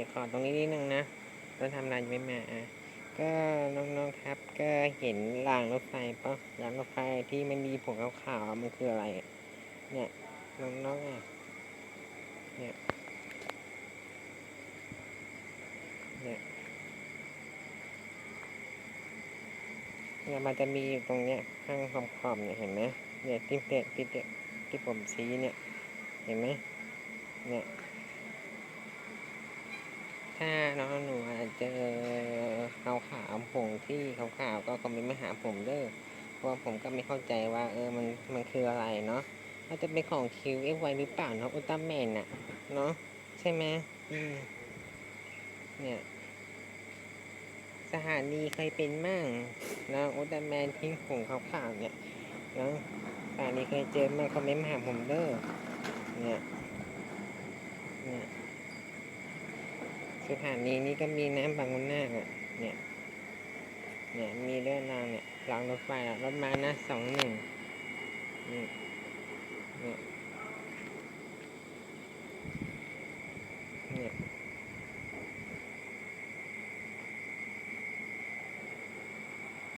ดี๋ยวขอตรงนี้นิดนึงนะเราทำรายยังไม่มาอะก็น้องๆครับ ก็เห็นรางรถไฟปะรางรถไฟที่มันมีผงขาวๆมันคืออะไร เนี่ยน้องๆอะเนี่ยเนี่ยเนี่ยมันจะมีอยู่ตรงเนี้ยข้างขอบๆเนี่ยเห็นไหมเนี่ยที่เตะที่เตะที่ผมชี้เนี่ย เห็นไหมเนี่ย ถ้าน้องหนูอาจเจอขาวขาวผงที่ขาวขาวก็คอมเมนต์มาหาผมเด้อเพราะผมก็ไม่เข้าใจว่า เออมันมันคืออะไรเนาะมันจะเป็นของคิวเอฟไวหรือเปล่าเนาะอุลตร้าแมนน่ะเนาะใช่ไหมอืมเนี่ยสถานีเคยเป็นมั่งนะอุลตร้าแมนทิ้งผงขาวขาวเนี่ยนะสถานีเคยเจอมาคอมเมนต์มาหาผมเด้อเนี่ยเนี่ย สถานีนี้ก็มีน้ำบางหนนาอะเนี่ย เนี่ย มีเรื่องรางเนี่ยรางรถไฟรถมานะสองหนึ่งนี่เนี่ย